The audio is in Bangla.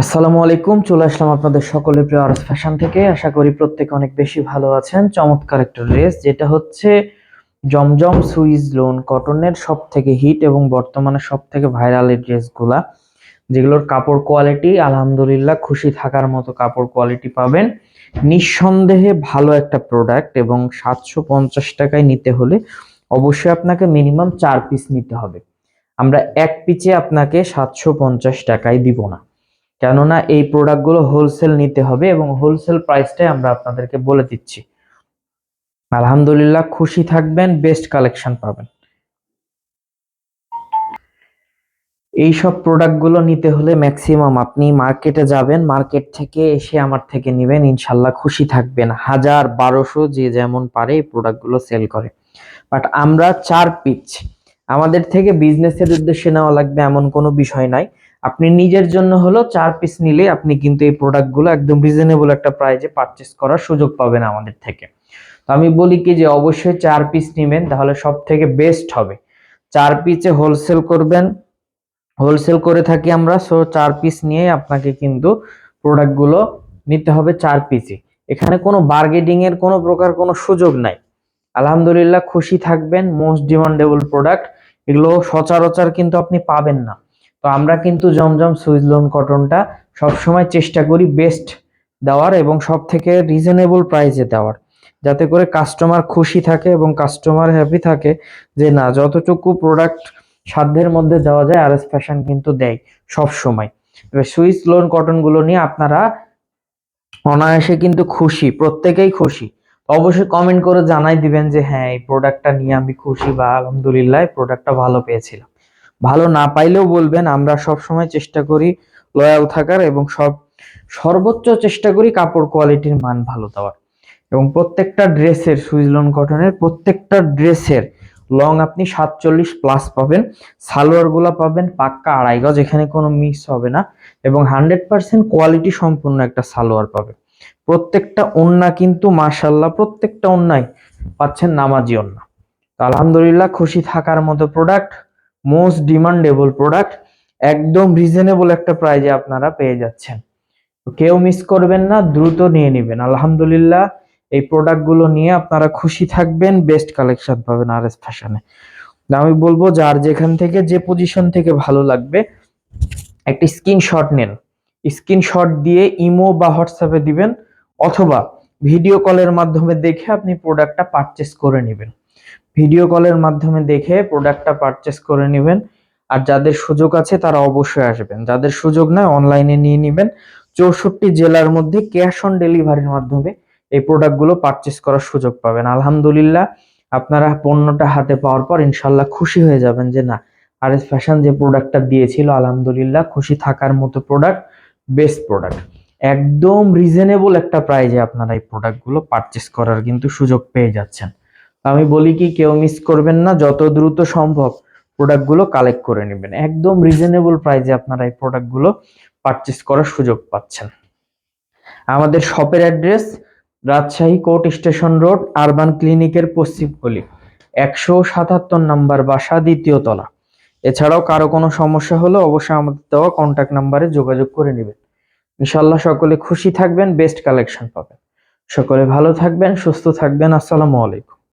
আসসালামু আলাইকুম, চলে আসলাম আপনাদের সকলের প্রিয় আরস ফ্যাশন থেকে। আশা করি প্রত্যেকে অনেক বেশি ভালো আছেন। চমৎকার একটা ড্রেস, যেটা হচ্ছে জমজম সুইজ লোন কটনের সব থেকে হিট এবং বর্তমানে সব থেকে ভাইরাল এই ড্রেসগুলা, যেগুলোর কাপড় কোয়ালিটি, আলহামদুলিল্লাহ খুশি থাকার মতো কাপড় কোয়ালিটি পাবেন। নিঃসন্দেহে ভালো একটা প্রোডাক্ট এবং সাতশো পঞ্চাশ টাকায় নিতে হলে অবশ্যই আপনাকে মিনিমাম চার পিস নিতে হবে। আমরা এক পিচে আপনাকে সাতশো পঞ্চাশ টাকায় দিব না। কেননা এই প্রোডাক্টগুলো হোলসেল নিতে হবে এবং হোলসেল প্রাইসটাই আমরা আপনাদেরকে বলে দিচ্ছি। আলহামদুলিল্লাহ, খুশি থাকবেন, বেস্ট কালেকশন পাবেন। এই সব প্রোডাক্টগুলো নিতে হলে ম্যাক্সিমাম আপনি মার্কেটে যাবেন, মার্কেট থেকে এসে আমার থেকে নেবেন, ইনশাল্লাহ খুশি থাকবেন। হাজার বারোশো যে যেমন পারে এই প্রোডাক্টগুলো সেল করে। বাট আমরা চার পিচ আমাদের থেকে বিজনেসের উদ্দেশ্যে নেওয়া লাগবে এমন কোনো বিষয় নাই। আপনি নিজের জন্য হলো চার পিস নিলে আপনি কিন্তু এই প্রোডাক্টগুলো একদম রিজনেবল একটা প্রাইজে পারচেস করার সুযোগ পাবেন আমাদের থেকে। তো আমি বলি কি যে অবশ্যই চার পিস নেবেন, তাহলে সব থেকে বেস্ট হবে। চার পিসে হোলসেল করবেন। হোলসেল করে থাকি আমরা সো চার পিস নিয়ে আপনাকে কিন্তু প্রোডাক্টগুলো নিতে হবে চার পিসে এখানে কোনো বার্গেটিং এর কোনো প্রকার কোনো সুযোগ নাই। আলহামদুলিল্লাহ খুশি থাকবেন মোস্ট ডিমান্ডেবল প্রোডাক্ট এগুলো সচরাচর কিন্তু আপনি পাবেন না। তো আমরা কিন্তু জমজম সুইজলন কটনটা সবসময় চেষ্টা করি বেস্ট দেওয়ার এবং সব থেকে রিজনেবল প্রাইসে দেওয়ার। যাতে করে কাস্টমার খুশি থাকে এবং কাস্টমার হ্যাপি থাকে যে না, যতটুকু প্রোডাক্ট সাধ্যের মধ্যে দেওয়া যায় আর এস ফ্যাশন কিন্তু দেয় সব সময় এবার সুইস লোন কটনগুলো নিয়ে আপনারা অনায়াসে কিন্তু খুশি, প্রত্যেকেই খুশি। অবশ্যই কমেন্ট করে জানাই দিবেন যে হ্যাঁ এই প্রোডাক্টটা নিয়ে আমি খুশি বা আলহামদুলিল্লাহ প্রোডাক্টটা ভালো পেয়েছিলাম। ভালো না পাইলেও বলবেন, আমরা সব সময় চেষ্টা করি লয়াল থাকার এবং সব, সর্বোচ্চ চেষ্টা করি কাপড় কোয়ালিটির মান ভালো দেওয়ার। এবং প্রত্যেকটা ড্রেসের সুইজলন কটনের প্রত্যেকটা ড্রেসের লং আপনি সাতচল্লিশ প্লাস পাবেন সালোয়ারগুলো পাবেন পাক্কা আড়াই গজ, এখানে কোনো মিস হবে না। এবং হান্ড্রেড পার্সেন্ট কোয়ালিটি সম্পূর্ণ একটা সালোয়ার পাবে। প্রত্যেকটা ওন্না কিন্তু মাশাল্লাহ প্রত্যেকটা ওন্নাই পাচ্ছেন নামাজি ওন্না আলহামদুলিল্লাহ খুশি থাকার মতো প্রোডাক্ট মোস্ট ডিমান্ডেবল প্রোডাক্ট একদম রিজনেবল একটা প্রাইজে আপনারা পেয়ে যাচ্ছেন। কেউ মিস করবেন না, দ্রুত নিয়ে নেবেন। আলহামদুলিল্লাহ এই প্রোডাক্টগুলো নিয়ে আপনারা খুশি থাকবেন বেস্ট কালেকশন পাবেন আর এস ফ্যাশনে আমি বলব, যার যেখান থেকে, যে পজিশন থেকে ভালো লাগবে, একটি স্ক্রিনশট নেন। স্ক্রিনশট দিয়ে ইমো বা হোয়াটসঅ্যাপে দিবেন অথবা ভিডিও কলের মাধ্যমে দেখে আপনি প্রোডাক্টটা পারচেস করে নেবেন। ভিডিও কলের মাধ্যমে দেখে প্রোডাক্টটা পারচেস করে নেবেন আর যাদের সুযোগ আছে তারা অবশ্যই আসবেন। যাদের সুযোগ নয় অনলাইনে নিয়ে নেবেন। চৌষট্টি জেলার মধ্যে ক্যাশ অন ডেলিভারির মাধ্যমে এই প্রোডাক্টগুলো পারচেস করার সুযোগ পাবেন। আলহামদুলিল্লাহ আপনারা পণ্যটা হাতে পাওয়ার পর ইনশাল্লাহ খুশি হয়ে যাবেন যে না আর এস ফ্যাশন যে প্রোডাক্টটা দিয়েছিল, আলহামদুলিল্লাহ খুশি থাকার মতো প্রোডাক্ট বেস্ট প্রোডাক্ট একদম রিজনেবল একটা প্রাইজে আপনারা এই প্রোডাক্টগুলো পারচেস করার কিন্তু সুযোগ পেয়ে যাচ্ছেন। আমি বলি কি, কেউ মিস করবেন না, যত দ্রুত সম্ভব প্রোডাক্টগুলো কালেক্ট করে নেবেন। একদম রিজনেবল প্রাইজে আপনারা এই প্রোডাক্টগুলো পারচেস করার সুযোগ পাচ্ছেন। আমাদের শপের address Rajshahi court station road urban ক্লিনিকের পশ্চিম গলি, একশো সাতাত্তর নাম্বার বাসা, দ্বিতীয় তলা। এছাড়াও কারও কোনো সমস্যা হলে অবশ্যই আমাদের দেওয়া কন্ট্যাক্ট নাম্বারে যোগাযোগ করে নেবেন। ইনশাল্লাহ সকলে খুশি থাকবেন বেস্ট কালেকশন পাবেন। সকলে ভালো থাকবেন, সুস্থ থাকবেন, আসসালামু আলাইকুম।